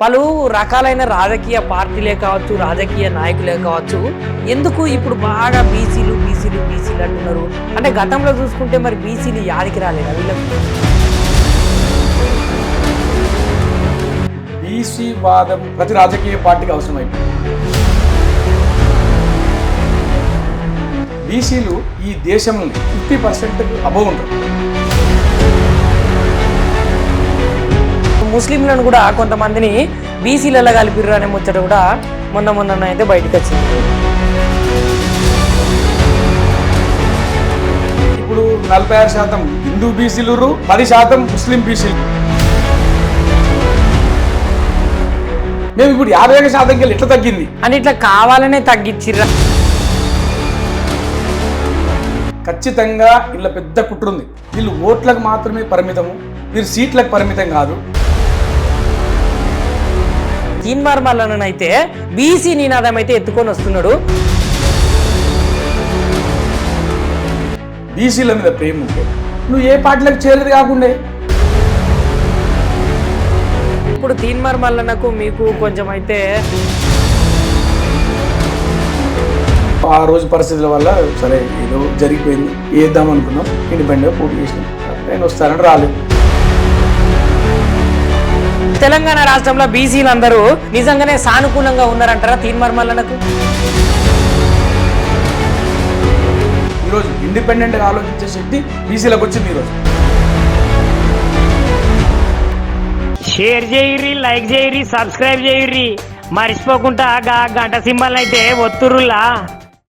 పలు రకాలైన రాజకీయ పార్టీలే కావచ్చు రాజకీయ నాయకులే కావచ్చు ఎందుకు ఇప్పుడు బాగా బీసీలు బీసీలు బీసీలు అంటున్నారు? అంటే గతంలో చూసుకుంటే మరి బీసీలు యాడికి రాలేదా వీళ్ళకి? బీసీ వాదం ప్రతి రాజకీయ పార్టీకి అవసరమైంది. బీసీలు ఈ దేశంలో ఫిఫ్టీ పర్సెంట్ అబవ్ ఉంటారు. ముస్లింలను కూడా కొంతమందిని బీసీలలో కలిపిర్రు అనే ముచ్చట కూడా మొన్న మొన్న అయితే బయటకు వచ్చింది. ఇప్పుడు నలభై ఆరు శాతం హిందూ బీసీలు పది శాతం ముస్లిం బీసీలు. మేము ఇప్పుడు యాభై శాతంకి వెళ్ళి ఎట్లా తగ్గింది? అని ఇట్లా కావాలనే తగ్గించిర్రా ఖచ్చితంగా ఇలా పెద్ద కుట్రుంది. వీళ్ళు ఓట్లకు మాత్రమే పరిమితము వీరు సీట్లకు పరిమితం కాదు. తీన్మార్ మల్లన్న అయితే బీసీ నినాదం అయితే ఎత్తుకొని వస్తున్నాడు. బీసీల మీద ప్రేమ ఉంటే నువ్వు ఏ పార్టీలకు చేరేది కాకుండే? ఇప్పుడు తీన్మార్ మల్లన్నకు మీకు కొంచెం అయితే ఆ రోజు పరిస్థితుల వల్ల సరే ఏదో జరిగిపోయింది. వేద్దాం అనుకున్నాం. ఇండిపెండెంట్ పోటీ చేసినాం. ఆయన వస్తారని రాలేదు. తెలంగాణ రాష్ట్రంలో బీసీలు అందరూ నిజంగానే సానుకూలంగా ఉన్నారంటారా తీన్మార్ మల్లన్నకు ఈరోజు ఇండిపెండెంట్గా ఆలోచించే శక్తి బీసీలకు వచ్చింది ఈరోజు. షేర్ చేయర్రి లైక్ చేయర్రి సబ్స్క్రైబ్ చేయర్రి. మర్చిపోకుండా గా గంట సింబల్ అయితే ఒత్తురులా